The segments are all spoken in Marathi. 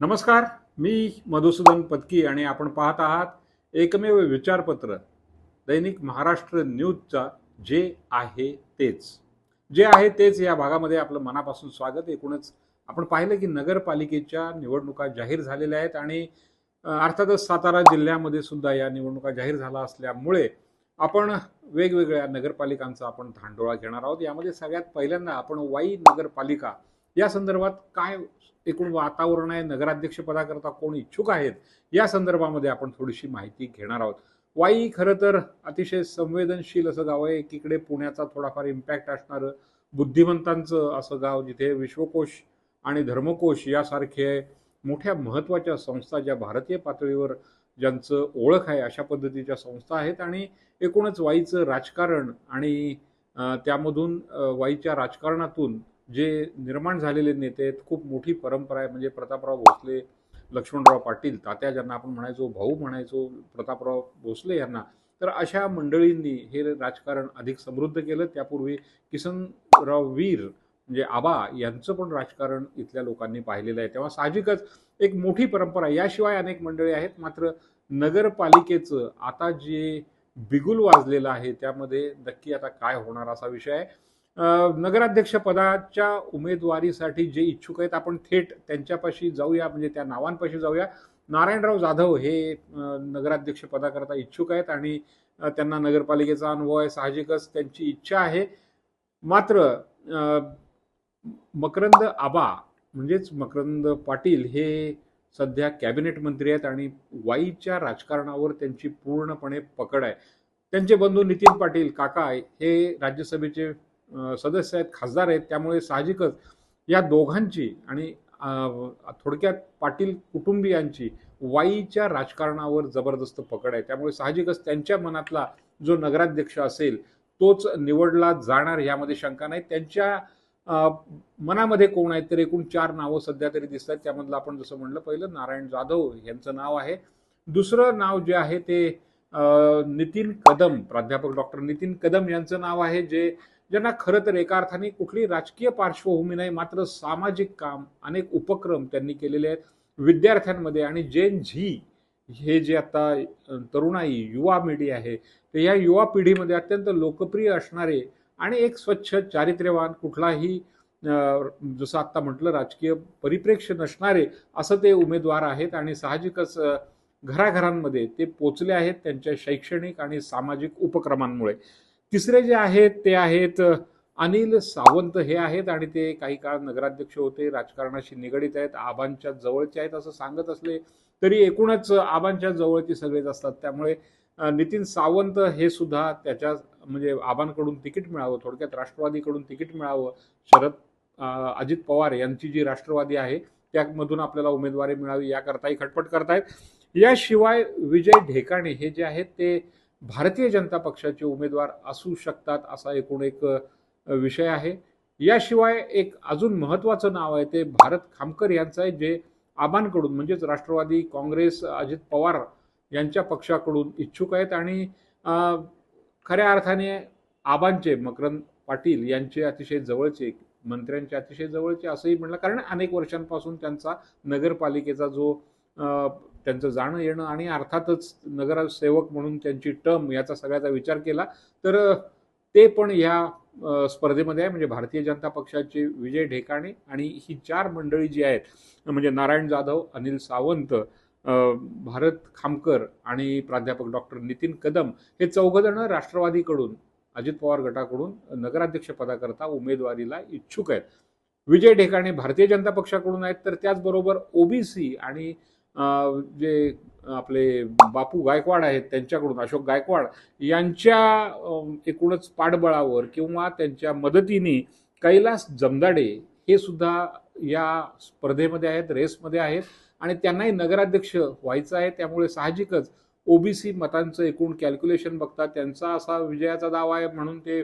नमस्कार मी मधुसूदन पत्की आणि आपण पाहत आहात एकमेव विचारपत्र दैनिक महाराष्ट्र न्यूजचा जे आहे तेच. जे आहे तेच या भागामध्ये आपलं मनापासून स्वागत. एकूणच आपण पाहिलं की नगरपालिकेच्या निवडणुका जाहीर झालेल्या आहेत आणि अर्थातच सातारा जिल्ह्यामध्ये सुद्धा या निवडणुका जाहीर झाल्या असल्यामुळे आपण वेगवेगळ्या नगरपालिकांचा आपण धांडोळा घेणार आहोत. यामध्ये सगळ्यात पहिल्यांदा आपण वाई नगरपालिका या संदर्भात काय एकूण वातावरण आहे नगराध्यक्षपदाकरता कोण इच्छुक आहेत या संदर्भामध्ये आपण थोडीशी माहिती घेणार आहोत. वाई खरं तर अतिशय संवेदनशील असं गाव आहे. एकीकडे पुण्याचा थोडाफार इम्पॅक्ट असणारं बुद्धिमंतांचं असं गाव जिथे विश्वकोश आणि धर्मकोश यासारखे मोठ्या महत्त्वाच्या संस्था ज्या भारतीय पातळीवर ज्यांचं ओळख आहे अशा पद्धतीच्या संस्था आहेत. आणि एकूणच वाईचं राजकारण आणि त्यामधून वाईच्या राजकारणातून जे निर्माण झालेले नेते आहेत खूप मोठी परंपरा आहे. म्हणजे प्रतापराव भोसले लक्ष्मणराव पाटील तात्या ज्यांना आपण म्हणायचो भाऊ म्हणायचो प्रतापराव भोसले यांना तर अशा मंडळींनी हे राजकारण अधिक समृद्ध केलं. त्यापूर्वी किसनराव वीर म्हणजे आबा यांचं पण राजकारण इथल्या लोकांनी पाहिलेलं आहे. तेव्हा साहजिकच एक मोठी परंपरा आहे. याशिवाय अनेक मंडळी आहेत. मात्र नगरपालिकेचं आता जे बिगुल वाजलेलं आहे त्यामध्ये नक्की आता काय होणार असा विषय आहे. नगराध्यक्ष पदाच्या उमेदवारीसाठी जे इच्छुक आहेत आपण थेट त्यांच्यापाशी जाऊया म्हणजे त्या नावांपाशी जाऊया. नारायणराव जाधव हे नगराध्यक्ष पदाकरता इच्छुक आहेत आणि त्यांना नगरपालिकेचा अनुभव आहे साहजिकच त्यांची इच्छा आहे. मात्र मकरंद आबा म्हणजेच मकरंद पाटील हे सध्या कॅबिनेट मंत्री आहेत आणि वाईच्या राजकारणावर त्यांची पूर्णपणे पकड आहे. त्यांचे बंधू नितीन पाटील काका हे राज्यसभेचे सदस्य आहेत खासदार आहेत त्यामुळे साहजिकच या दोघांची आणि थोडक्यात पाटील कुटुंबियांची वाईच्या राजकारणावर जबरदस्त पकड आहे. त्यामुळे साहजिकच त्यांच्या मनातला जो नगराध्यक्ष असेल तोच निवडला जाणार यामध्ये शंका नाही. त्यांच्या मनामध्ये कोण आहेत तर एकूण चार नावं सध्या तरी दिसत आहेत त्यामधलं आपण जसं म्हणलं पहिलं नारायण जाधव यांचं नाव आहे. दुसरं नाव जे आहे ते नितीन कदम प्राध्यापक डॉक्टर नितीन कदम यांचं नाव आहे जे ज्यांना खरं तर एका अर्थाने कुठली राजकीय पार्श्वभूमी नाही मात्र सामाजिक काम अनेक उपक्रम त्यांनी केलेले आहेत विद्यार्थ्यांमध्ये. आणि जेन झी हे जे आता तरुणाई युवा पिढी आहे तर या युवा पिढीमध्ये अत्यंत लोकप्रिय असणारे आणि एक स्वच्छ चारित्र्यवान कुठलाही जसं आत्ता म्हटलं राजकीय परिप्रेक्ष्य नसणारे असं ते उमेदवार आहेत आणि साहजिकच घराघरांमध्ये ते पोचले आहेत त्यांच्या शैक्षणिक आणि सामाजिक उपक्रमांमुळे. तिसरे जे आहेत ते आहेत अनिल सावंत हे आहेत आणि ते काही काळ नगराध्यक्ष होते राजकारणाशी निगडीत आहेत आबांच्या जवळचे आहेत असं सांगत असले तरी एकूणच आबांच्या जवळचे सगळेच असतात. त्यामुळे नितीन सावंत हे सुद्धा त्याच्या म्हणजे आबांकडून तिकीट मिळावं थोडक्यात राष्ट्रवादीकडून तिकीट मिळावं. शरद अजित पवार यांची जी राष्ट्रवादी आहे त्यामधून आपल्याला उमेदवारी मिळावी याकरताही खटपट करतायत. याशिवाय विजय ढेकाणे हे जे आहेत ते भारतीय जनता पक्षाचे उमेदवार असू शकतात असा एकूण एक विषय आहे. याशिवाय एक अजून महत्त्वाचं नाव आहे ते भारत खामकर यांचं आहे जे आबांकडून म्हणजेच राष्ट्रवादी काँग्रेस अजित पवार यांच्या पक्षाकडून इच्छुक आहेत आणि खऱ्या अर्थाने आबांचे मकरंद पाटील यांचे अतिशय जवळचे मंत्र्यांचे अतिशय जवळचे असंही म्हणलं. कारण अनेक वर्षांपासून त्यांचा नगरपालिकेचा जो त्यांचं जाणं येणं आणि अर्थातच नगरसेवक म्हणून त्यांची टर्म याचा सगळ्याचा विचार केला तर ते पण ह्या स्पर्धेमध्ये आहे. म्हणजे भारतीय जनता पक्षाचे विजय ढेकाणे आणि ही चार मंडळी जी आहेत म्हणजे नारायण जाधव अनिल सावंत भारत खामकर आणि प्राध्यापक डॉक्टर नितीन कदम हे चौघजणं राष्ट्रवादीकडून अजित पवार गटाकडून नगराध्यक्ष पदाकरता उमेदवारीला इच्छुक आहेत. विजय ढेकाणे भारतीय जनता पक्षाकडून आहेत तर त्याचबरोबर ओबीसी आणि जे आपले बापू गायकवाड आहेत त्यांच्याकडून अशोक गायकवाड यांच्या एकूणच पाठबळावर किंवा त्यांच्या मदतीने कैलास जमदाडे हे सुद्धा या स्पर्धेमध्ये आहेत रेसमध्ये आहेत आणि त्यांनाही नगराध्यक्ष व्हायचं आहे. त्यामुळे साहजिकच ओबीसी मतांचं एकूण कॅल्क्युलेशन बघता त्यांचा असा विजयाचा दावा आहे म्हणून ते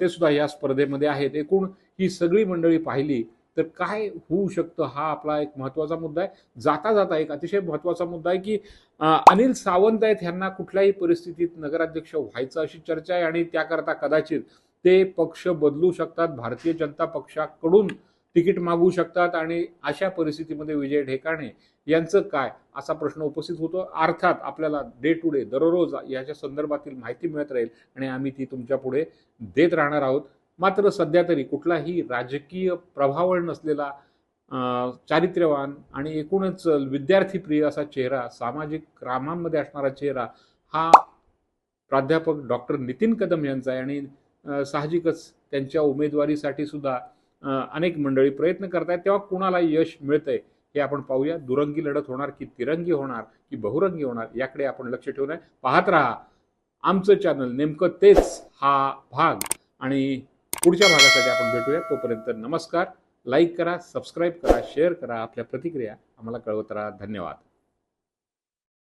ते सुद्धा या स्पर्धेमध्ये आहेत. एकूण ही सगळी मंडळी पाहिली तर काय होऊ शकतं हा आपला एक महत्त्वाचा मुद्दा आहे. जाता जाता एक अतिशय महत्त्वाचा मुद्दा आहे की अनिल सावंत आहेत ह्यांना कुठल्याही परिस्थितीत नगराध्यक्ष व्हायचं अशी चर्चा आहे आणि त्याकरता कदाचित ते पक्ष बदलू शकतात. भारतीय जनता पक्षाकडून तिकीट मागवू शकतात आणि अशा परिस्थितीमध्ये विजय ढेकाणे यांचं काय असा प्रश्न उपस्थित होतो. अर्थात आपल्याला डे टू डे दररोज याच्या संदर्भातील माहिती मिळत राहील आणि आम्ही ती तुमच्यापुढे देत राहणार आहोत. मात्र सध्या तरी कुठलाही राजकीय प्रभावळ नसलेला चारित्र्यवान आणि एकूणच विद्यार्थीप्रिय असा चेहरा सामाजिक कामांमध्ये असणारा चेहरा हा प्राध्यापक डॉक्टर नितीन कदम यांचा आहे आणि साहजिकच त्यांच्या उमेदवारीसाठी सुद्धा अनेक मंडळी प्रयत्न करतायत. तेव्हा कुणाला यश मिळतंय हे आपण पाहूया. दुरंगी लढत होणार की तिरंगी होणार की बहुरंगी होणार याकडे आपण लक्ष ठेवून आहे. पाहत राहा. आमचं चॅनल नेमकं तेच हा भाग आणि पुढच्या भागासाठी आपण भेटूया. तोपर्यंत नमस्कार. लाईक करा सबस्क्राईब करा शेअर करा आपल्या प्रतिक्रिया. आम्हाला कळवत राहा. धन्यवाद.